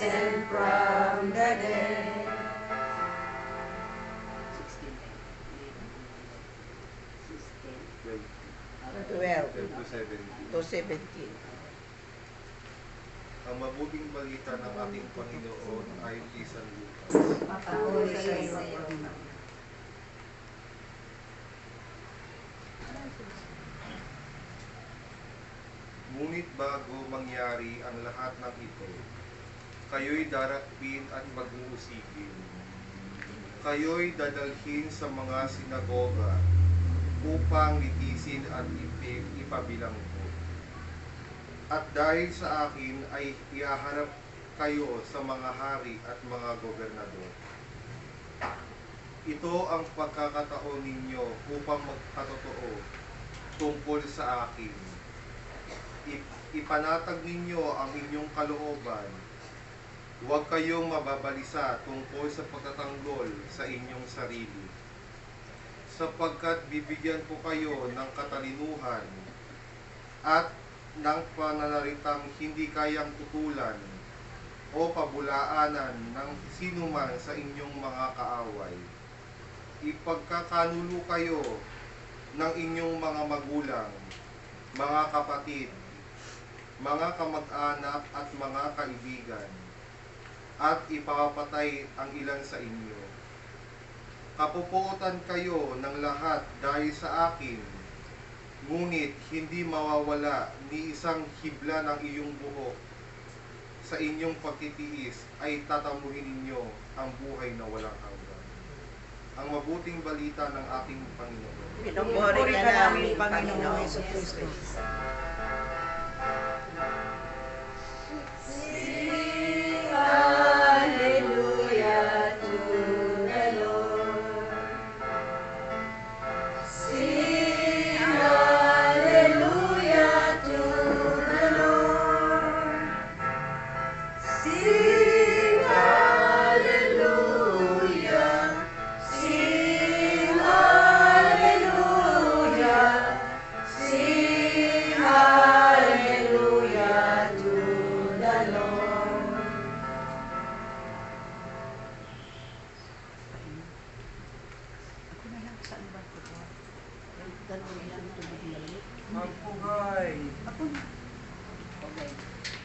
risen from the dead. 12 to 17. to 17. Ang mabuting balita ng ating Panginoon ay kay San Lucas. Sa iyo. Ngunit bago mangyari ang lahat ng ito, kayo'y darakpin at mag-uusigin. Kayo'y dadalhin sa mga sinagoga upang litisin at ipabilanggo. At dahil sa akin ay iaharap kayo sa mga hari at mga gobernador. Ito ang pagkakataon ninyo upang magpatotoo tungkol sa akin ip- ipanatag ninyo ang inyong kalooban. Huwag kayong mababalisa tungkol sa pagtatanggol sa inyong sarili. Sapagkat bibigyan ko kayo ng katalinuhan at ng pananaritang hindi kayang tutulan o pabulaanan ng sinuman sa inyong mga kaaway. Ipagkakanulo kayo ng inyong mga magulang, mga kapatid, mga kamag-anak at mga kaibigan, at ipapatay ang ilan sa inyo. Kapupuotan kayo ng lahat dahil sa akin, ngunit hindi mawawala ni isang hibla ng iyong buhok. Sa inyong pagtitiis ay tatamuhin ninyo ang buhay na walang hanggan. Ang mabuting balita ng ating Panginoon. Pinupuri ka namin, Panginoon Yeso Kristo. Ganun lang ito bigla. Magpugay! Ako. Okay.